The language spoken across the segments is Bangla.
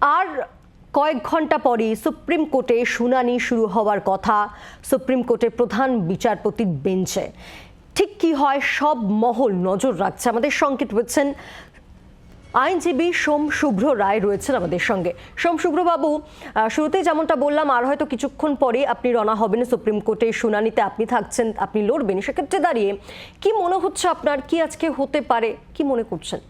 আর কয়েক ঘণ্টা পরেই সুপ্রিম কোর্টে শুনানি শুরু হওয়ার কথা সুপ্রিম কোর্টের প্রধান বিচারপতির বেঞ্চে। ঠিক কি হয়? সব মহল নজর রাখছে আমাদের সংকেত রয়েছেন আইনজীবী সোম শুভ্র রায় রয়েছেন আমাদের সঙ্গে। সোম শুভ্রবাবু শুরুতেই যেমনটা বললাম, আর হয়তো কিছুক্ষণ পরে আপনি রওনা হবেন সুপ্রিম কোর্টে। শুনানিতে আপনি থাকছেন, আপনি লড়বেন। সেক্ষেত্রে দাঁড়িয়ে কি মনে হচ্ছে আপনার? কি আজকে হতে পারে? কি মনে করছেন?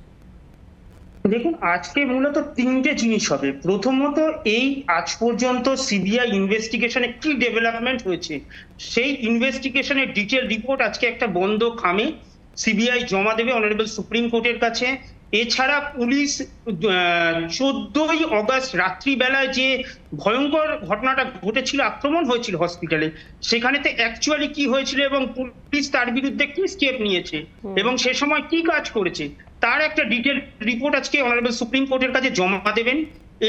দেখুন আজকে মূলত তিনটে জিনিস হবে। প্রথমত এই আজ পর্যন্ত সিবিআই ইনভেস্টিগেশনে কি ডেভেলপমেন্ট হয়েছে সেই ইনভেস্টিগেশনের ডিটেল রিপোর্ট আজকে একটা বন্ধ খামে সিবিআই জমা দেবে অনারেবল সুপ্রিম কোর্টের কাছে। এছাড়া পুলিশ চোদ্দই অগস্ট রাত্রিবেলায় যে ভয়ঙ্কর ঘটনাটা ঘটেছিল আক্রমণ হয়েছিল হসপিটালে সেখানেতে অ্যাকচুয়ালি কি হয়েছিল এবং পুলিশ তার বিরুদ্ধে কি স্টেপ নিয়েছে এবং সে সময় কি কাজ করেছে তার একটা ডিটেল রিপোর্ট আজকে অনারেবল সুপ্রিম কোর্টের কাছে জমা দেবেন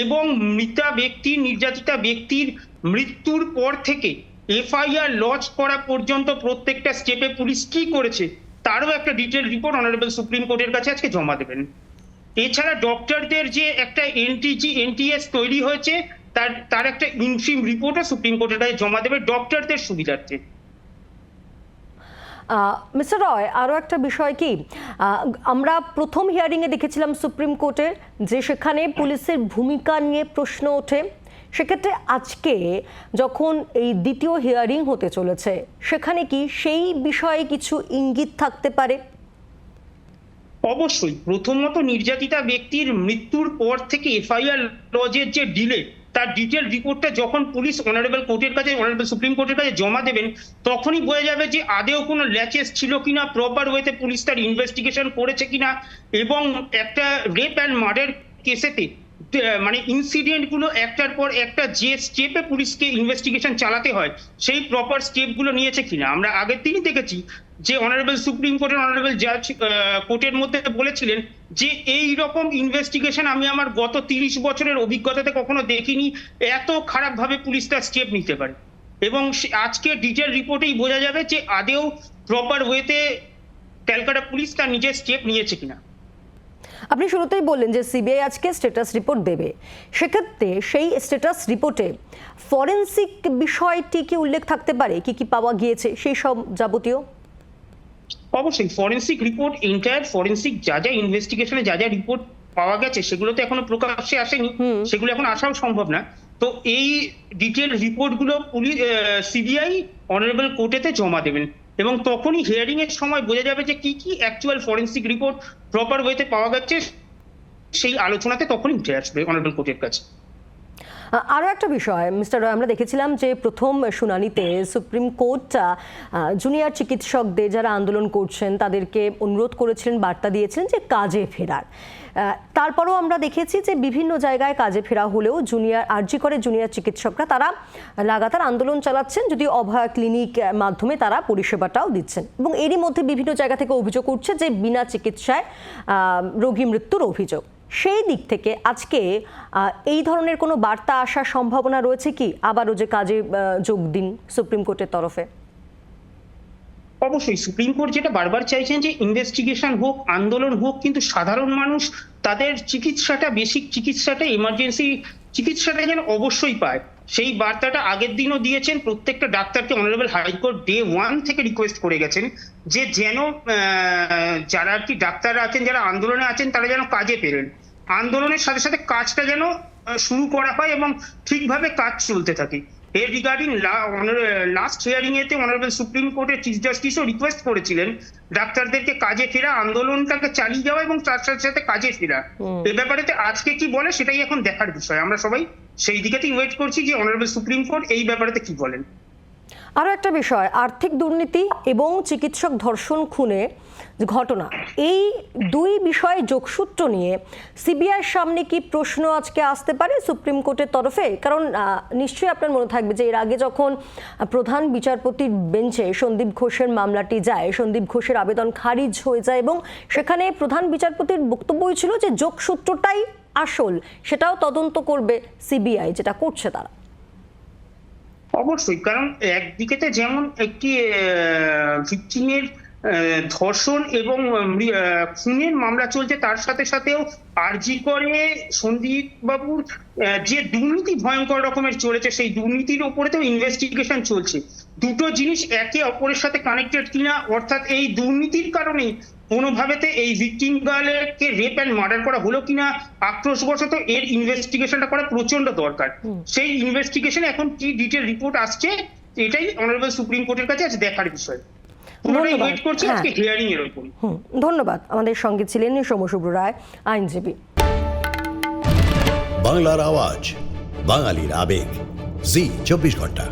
এবং মৃতা ব্যক্তি, নির্যাতিতা ব্যক্তির মৃত্যুর পর থেকে এফআইআর লঞ্চ করা পর্যন্ত প্রত্যেকটা স্টেপে পুলিশ কি করেছে, তারও একটা ডিটেল রিপোর্ট অনারেবল সুপ্রিম কোর্টের কাছে আজকে জমা দেবেন। এছাড়া ডক্টরদের যে একটা এনটিজি এনটিএস তৈরি হয়েছে, তার তার একটা ইনফিম রিপোর্টও সুপ্রিম কোর্টের কাছে জমা দেবে ডক্টরদের সুবিধার্থে। মিস্টার রয় আরও একটা বিষয় কি? আমরা প্রথম হিয়ারিংয়ে দেখেছিলাম সুপ্রিম কোর্টের যে সেখানে পুলিশের ভূমিকা নিয়ে প্রশ্ন ওঠে। সেক্ষেত্রে আজকে যখন এই দ্বিতীয় হিয়ারিং হতে চলেছে, সেখানে কি সেই বিষয়ে কিছু ইঙ্গিত থাকতে পারে? অবশ্যই। প্রথমত নির্যাতিতা ব্যক্তির মৃত্যুর পর থেকে এফআইআর লজের যে ডিলে তার ডিটেল রিপোর্টটা যখন পুলিশ অনারেবল কোর্টের কাছে অনারেবল সুপ্রিম কোর্টের কাছে জমা দেবেন, তখনই বোঝা যাবে যে আদেও কোনো ল্যাচেস ছিল কিনা প্রপার ওয়েতে পুলিশ তার ইনভেস্টিগেশন করেছে কিনা, এবং একটা রেপ অ্যান্ড মার্ডার কেসেতে মানে ইনসিডেন্টগুলো একটার পর একটা যে স্টেপে পুলিশকে ইনভেস্টিগেশন চালাতে হয়, সেই প্রপার স্টেপগুলো নিয়েছে কিনা? আমরা আগের দিনই দেখেছি যে অনারেবল সুপ্রিম কোর্টের অনারেবল জাজ কোর্টের মধ্যে বলেছিলেন যে এই রকম ইনভেস্টিগেশন আমি আমার গত তিরিশ বছরের অভিজ্ঞতাতে কখনো দেখিনি, এত খারাপ ভাবে পুলিশ তার স্টেপ নিতে পারে। এবং আজকে ডিটেল রিপোর্টেই বোঝা যাবে যে আদেও প্রপার ওয়েতে ক্যালকাটা পুলিশ তার নিজের স্টেপ নিয়েছে কিনা। আপনি শুরুতেই বললেন যে সিবিআই আজকে স্ট্যাটাস রিপোর্ট দেবে। সেক্ষেত্রে সেই স্ট্যাটাস রিপোর্টে ফরেনসিক বিষয়টি কি উল্লেখ থাকতে পারে? কি কি পাওয়া গিয়েছে? সেই সব যাবতীয়। অবশ্যই ফরেন্সিক রিপোর্ট এন্টায়ার ফরেন্সিক যা যা ইনভেস্টিগেশনে যা যা রিপোর্ট পাওয়া গেছে সেগুলো তো এখনও প্রকাশ্যে আসেনি। সেগুলো এখন আসাও সম্ভব না। তো এই ডিটেল রিপোর্টগুলো পুলিশ সিবিআই অনারেবল কোর্টেতে জমা দেবেন। এবং তখনই হিয়ারিং এর সময় বোঝা যাবে যে কি কি অ্যাকচুয়াল ফরেন্সিক রিপোর্ট প্রপার ওয়েতে পাওয়া যাচ্ছে সেই আলোচনাতে তখনই উঠে আসবে অনারেবল কোর্টের কাছে। আরও একটা বিষয় মিস্টার রয় আমরা দেখেছিলাম যে প্রথম শুনানিতে সুপ্রিম কোর্ট জুনিয়র চিকিৎসকদের যারা আন্দোলন করছেন, তাদেরকে অনুরোধ করেছিলেন, বার্তা দিয়েছিলেন যে কাজে ফেরার। তারপরেও আমরা দেখেছি যে বিভিন্ন জায়গায় কাজে ফেরা হলেও জুনিয়র আরজি করে জুনিয়র চিকিৎসকরা, তারা লাগাতার আন্দোলন চালাচ্ছেন যদি অভয়া ক্লিনিক মাধ্যমে তারা পরিষেবাটাও দিচ্ছেন। এবং এরই মধ্যে বিভিন্ন জায়গা থেকে অভিযোগ উঠছে যে বিনা চিকিৎসায় রোগী মৃত্যুর অভিযোগ। সেই দিক থেকে আজকে এই ধরনের কোনো বার্তা আসার সম্ভাবনা রয়েছে কি? আবারও যে কাজে যোগ দিন সুপ্রিম কোর্টের তরফে। অবশ্যই সুপ্রিম কোর্ট যেটা বারবার চাইছেন যে ইনভেস্টিগেশন হোক, আন্দোলন হোক, কিন্তু সাধারণ মানুষ তাদের চিকিৎসাটা, বেসিক চিকিৎসাটা এমার্জেন্সি চিকিৎসাটা যেন অবশ্যই পায়। সেই বার্তাটা আগের দিনও দিয়েছেন, প্রত্যেকটা ডাক্তারকে honourable high court day one থেকে রিকোয়েস্ট করে গেছেন যে যেন যারা আর কি ডাক্তাররা আছেন, যারা আন্দোলনে আছেন, তারা যেন কাজে পেরেন আন্দোলনের সাথে সাথে কাজটা যেন শুরু করা হয় এবং ঠিকভাবে কাজ চলতে থাকে। এর রিগার্ডিং লাস্ট হিয়ারিং এতে অনারেবল সুপ্রিম কোর্টের চিফ জাস্টিসও রিকোয়েস্ট করেছিলেন ডাক্তারদেরকে কাজে ফেরা আন্দোলনটাকে চালিয়ে যাওয়া এবং তার সাথে সাথে কাজে ফেরা। এ ব্যাপারে আজকে কি বলে সেটাই এখন দেখার বিষয়। আমরা সবাই সেই দিকেতেই ওয়েট করছি যে অনারেবল সুপ্রিম কোর্ট এই ব্যাপারেতে কি বলেন। আরও একটা বিষয়, আর্থিক দুর্নীতি এবং চিকিৎসক ধর্ষণ খুনে ঘটনা। এই দুই বিষয়ে যোগসূত্র নিয়ে সিবিআইয়ের সামনে কি প্রশ্ন আজকে আসতে পারে সুপ্রিম কোর্টের তরফে? কারণ নিশ্চয়ই আপনার মনে থাকবে যে এর আগে যখন প্রধান বিচারপতির বেঞ্চে সন্দীপ ঘোষের মামলাটি যায়, সন্দীপ ঘোষের আবেদন খারিজ হয়ে যায় এবং সেখানে প্রধান বিচারপতির বক্তব্যই ছিল যে যোগসূত্রটাই আসল, সেটাও তদন্ত করবে সিবিআই, যেটা করছে তারা। অবশ্যই, কারণ একদিকেতে যেমন একটি ভিকটিমের ধর্ষণ এবং খুনের মামলা চলছে, তার সাথে সাথেও আরজি করে সন্দীপ বাবুর যে দুর্নীতি ভয়ঙ্কর রকমের চলেছে, সেই দুর্নীতির উপরে তো ইনভেস্টিগেশন চলছে। দুটো জিনিস একে অপরের সাথে কানেক্টেড কিনা, অর্থাৎ এই দুর্নীতির কারণেই কোনোভাবেতে এই ভিকটিম গার্লকে রেপ অ্যান্ড মার্ডার করা হলো কিনা আক্রোশবশত এর ইনভেস্টিগেশনটা করা প্রচণ্ড দরকার। সেই ইনভেস্টিগেশন এখন কি ডিটেল রিপোর্ট আসছে এটাই অনারেবল সুপ্রিম কোর্টের কাছে আজ দেখার বিষয়। হ্যাঁ। ধন্যবাদ। আমাদের সঙ্গে ছিলেন সোমশুভ্র রায় আইনজীবী। বাংলার আওয়াজ বাঙালির আবেগ। জি চব্বিশ ঘণ্টা।